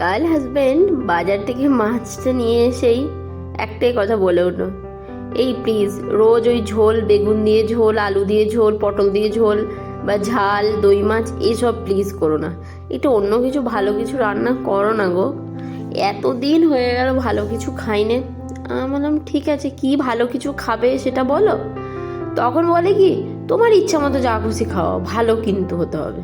কাল হাজবেন্ড বাজার থেকে মাছটা নিয়ে এসেই একটাই কথা বলে উঠল, এই প্লিজ রোজ ওই ঝোল, বেগুন দিয়ে ঝোল, আলু দিয়ে ঝোল, পটল দিয়ে ঝোল বা ঝাল, দই মাছ, এসব প্লিজ করো না। একটু অন্য কিছু, ভালো কিছু রান্না করো না গো। এতদিন হয়ে গেল ভালো কিছু খাইনে। আমি বললাম, ঠিক আছে, কি ভালো কিছু খাবে সেটা বলো। তখন বলে কি, তোমার ইচ্ছা মতো যা খুশি খাওয়া ভালো কিন্তু হতে হবে।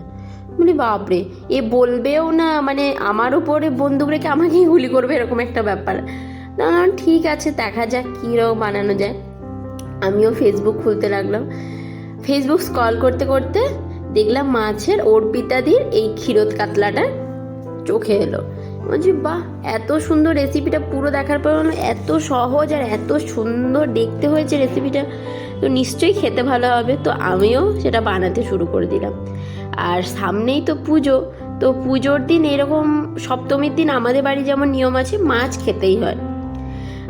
মানে বাপরে, এ বলবেও না মানে আমার উপরে বন্দুক রেখে আমাকেই গুলি করবে, এরকম একটা ব্যাপার। না ঠিক আছে, দেখা যাক কীরকম বানানো যায়। আমিও ফেসবুক খুলতে লাগলাম। ফেসবুক স্ক্রল করতে করতে দেখলাম মাছের অর্পিতাদির এই ক্ষীরত কাতলাটা চোখে এলো। বলছি, বাহ, এত সুন্দর রেসিপিটা পুরো দেখার পর এত সহজ আর এত সুন্দর দেখতে হয়েছে রেসিপিটা তো নিশ্চয়ই খেতে ভালো হবে। তো আমিও সেটা বানাতে শুরু করে দিলাম। আর সামনেই তো পুজো, তো পুজোর দিন এরকম সপ্তমীর দিন আমাদের বাড়ি যেমন নিয়ম আছে, মাছ খেতেই হয়।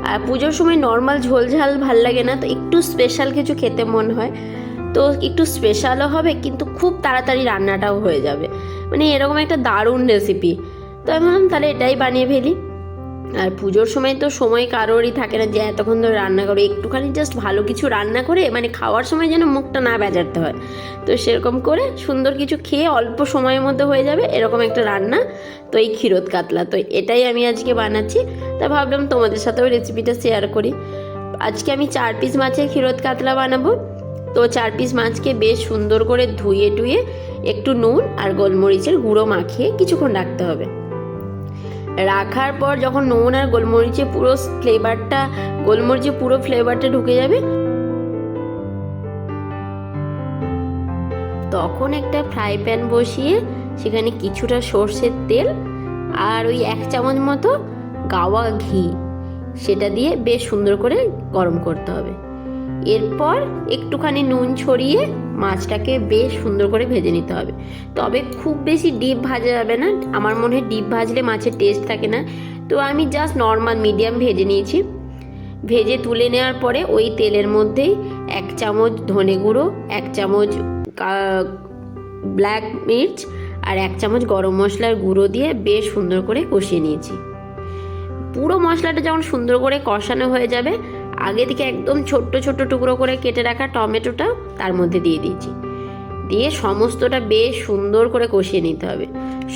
আর পুজোর সময় নর্মাল ঝোল ঝাল ভালো লাগে না, তো একটু স্পেশাল কিছু খেতে মন হয়। তো একটু স্পেশালও হবে, কিন্তু খুব তাড়াতাড়ি রান্নাটাও হয়ে যাবে। মানে এরকম একটা দারুণ রেসিপি তো আমি ভাবলাম তাহলে এটাই বানিয়ে ফেলি। আর পুজোর সময় তো সময় কারোরই থাকে না যে এতক্ষণ ধরে রান্না করো। একটুখানি জাস্ট ভালো কিছু রান্না করে মানে খাওয়ার সময় যেন মুখটা না বেজারতে হয়। তো সেরকম করে সুন্দর কিছু খেয়ে অল্প সময়ের মধ্যে হয়ে যাবে এরকম একটা রান্না। তো এই ক্ষীরত কাতলা, তো এটাই আমি আজকে বানাচ্ছি। তা ভাবলাম তোমাদের সাথেও রেসিপিটা শেয়ার করি। আজকে আমি চার পিস মাছের ক্ষীরত কাতলা বানাবো। তো চার পিস মাছকে বেশ সুন্দর করে ধুয়ে টুয়ে একটু নুন আর গোলমরিচের গুঁড়ো মাখিয়ে কিছুক্ষণ রাখতে হবে। রাখার পর যখন নুন আর গোলমরিচে পুরো ফ্লেভারটা গোলমরিচে পুরো ফ্লেভারটা ঢুকে যাবে, তখন একটা ফ্রাই প্যান বসিয়ে সেখানে কিছুটা সর্ষের তেল আর ওই এক চামচ মতো গাওয়া ঘি, সেটা দিয়ে বেশ সুন্দর করে গরম করতে হবে। এরপর একটুখানি নুন ছড়িয়ে মাছটাকে বেশ সুন্দর করে ভেজে নিতে হবে। তবে খুব বেশি ডিপ ভাজা যাবে না। আমার মনে হয় ডিপ ভাজলে মাছের টেস্ট থাকে না। তো আমি জাস্ট নর্মাল মিডিয়াম ভেজে নিয়েছি। ভেজে তুলে নেওয়ার পরে ওই তেলের মধ্যেই এক চামচ ধনে গুঁড়ো, এক চামচ ব্ল্যাক মির্চ আর এক চামচ গরম মশলার গুঁড়ো দিয়ে বেশ সুন্দর করে কষিয়ে নিয়েছি। পুরো মশলাটা যখন সুন্দর করে কষানো হয়ে যাবে আগে থেকে একদম ছোট্ট ছোট্ট টুকরো করে কেটে রাখা টমেটোটা তার মধ্যে দিয়ে দিয়েছি। দিয়ে সমস্তটা বেশ সুন্দর করে কষিয়ে নিতে হবে।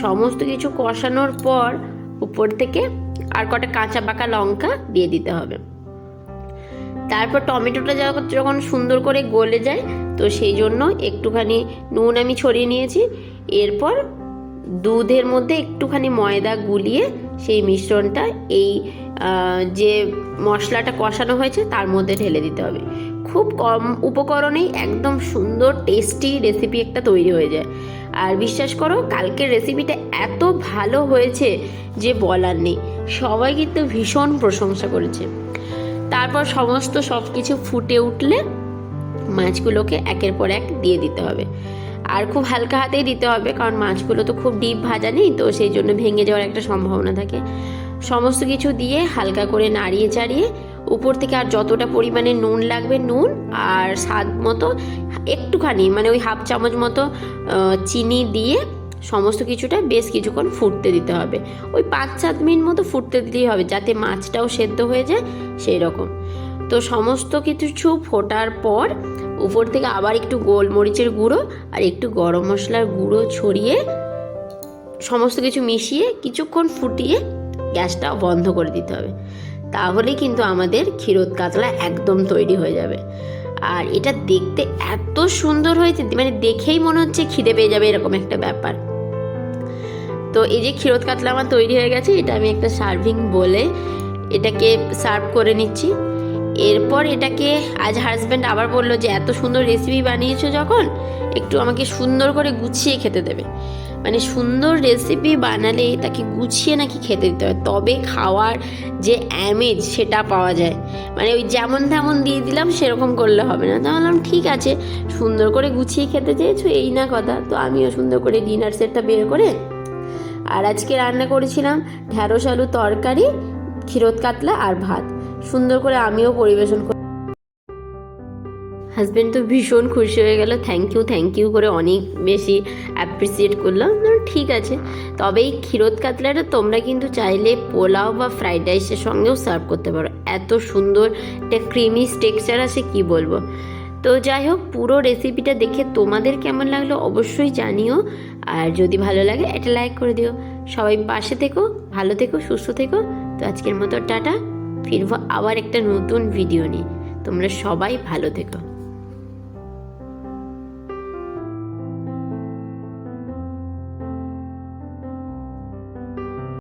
সমস্ত কিছু কষানোর পর উপর থেকে আর কটা কাঁচা পাকা লঙ্কা দিয়ে দিতে হবে। তারপর টমেটোটা যখন সুন্দর করে গলে যায়, তো সেই জন্য একটুখানি নুন আমি ছড়িয়ে নিয়েছি। এরপর দুধের মধ্যে একটুখানি ময়দা গুলিয়ে সেই মিশ্রণটা এই যে মশলাটা কষানো হয়েছে তার মধ্যে ঢেলে দিতে হবে। খুব কম উপকরণেই একদম সুন্দর টেস্টি রেসিপি একটা তৈরি হয়ে যায়। আর বিশ্বাস করো, কালকের রেসিপিটা এত ভালো হয়েছে যে বলার নেই। সবাই কিন্তু ভীষণ প্রশংসা করেছে। তারপর সমস্ত সব কিছু ফুটে উঠলে মাছগুলোকে একের পর এক দিয়ে দিতে হবে। আর খুব হালকা হাতেই দিতে হবে, কারণ মাছগুলো তো খুব ডিপ ভাজা নেই, তো সেই জন্য ভেঙে যাওয়ার একটা সম্ভাবনা থাকে। সমস্ত কিছু দিয়ে হালকা করে নাড়িয়ে চাড়িয়ে উপর থেকে আর যতটা পরিমাণে নুন লাগবে নুন আর স্বাদ মতো একটুখানি মানে ওই হাফ চামচ মতো চিনি দিয়ে সমস্ত কিছুটা বেশ কিছুক্ষণ ফুটতে দিতে হবে। ওই পাঁচ সাত মিনিট মতো ফুটতে দিতেই হবে যাতে মাছটাও সেদ্ধ হয়ে যায় সেই রকম তো সমস্ত কিছু ফোটার পর উপর থেকে আবার একটু গোলমরিচের গুঁড়ো আর একটু গরম মশলার গুঁড়ো ছড়িয়ে সমস্ত কিছু মিশিয়ে কিছুক্ষণ ফুটিয়ে গ্যাসটা বন্ধ করে দিতে হবে। তাহলেই কিন্তু আমাদের ক্ষীরোদ কাতলা একদম তৈরি হয়ে যাবে। আর এটা দেখতে এত সুন্দর হয়েছে মানে দেখেই মনে হচ্ছে খিদে পেয়ে যাবে এরকম একটা ব্যাপার। তো এই যে ক্ষীরোদ কাতলা আমার তৈরি হয়ে গেছে, এটা আমি একটা সার্ভিং বলে এটাকে সার্ভ করে নিচ্ছি। এরপর এটাকে আজ হাজব্যান্ড আবার বলল যে, এত সুন্দর রেসিপি বানিয়েছো যখন, একটু আমাকে সুন্দর করে গুছিয়ে খেতে দেবে। মানে সুন্দর রেসিপি বানালে তাকে গুছিয়ে নাকি খেতে দিতে হয়। তবে খাওয়ার যে অ্যামেজ সেটা পাওয়া যায়। মানে ওই যেমন তেমন দিয়ে দিলাম, সেরকম করলে হবে না। তা বললাম ঠিক আছে, সুন্দর করে গুছিয়ে খেতে চেয়েছো, এই না কথা। তো আমিও সুন্দর করে ডিনার সেটটা বের করে আর আজকে রান্না করেছিলাম ঢ্যাঁড়স আলু তরকারি, ক্ষীরোদ কাতলা আর ভাত। সুন্দর করে আমিও পরিবেশন করি হাজব্যান্ড তো ভীষণ খুশি হয়ে গেল থ্যাংক ইউ থ্যাংক ইউ করে অনেক বেশি অ্যাপ্রিসিয়েট করলাম না, ঠিক আছে। তবে এই ক্ষীরোদ কাতলাটা তোমরা কিন্তু চাইলে পোলাও বা ফ্রাইড রাইসের সঙ্গেও সার্ভ করতে পারো। এত সুন্দর একটা ক্রিমি টেক্সচার আছে কি বলব? তো যাই হোক পুরো রেসিপিটা দেখে তোমাদের কেমন লাগল অবশ্যই জানিও। আর যদি ভালো লাগে এটা লাইক করে দিও। সবাই পাশে থেকো ভালো থেকো সুস্থ থেকো। তো আজকের মতো টাটা ফিরবো আবার একটা নতুন ভিডিও নিয়ে। তোমরা সবাই ভালো থেকো।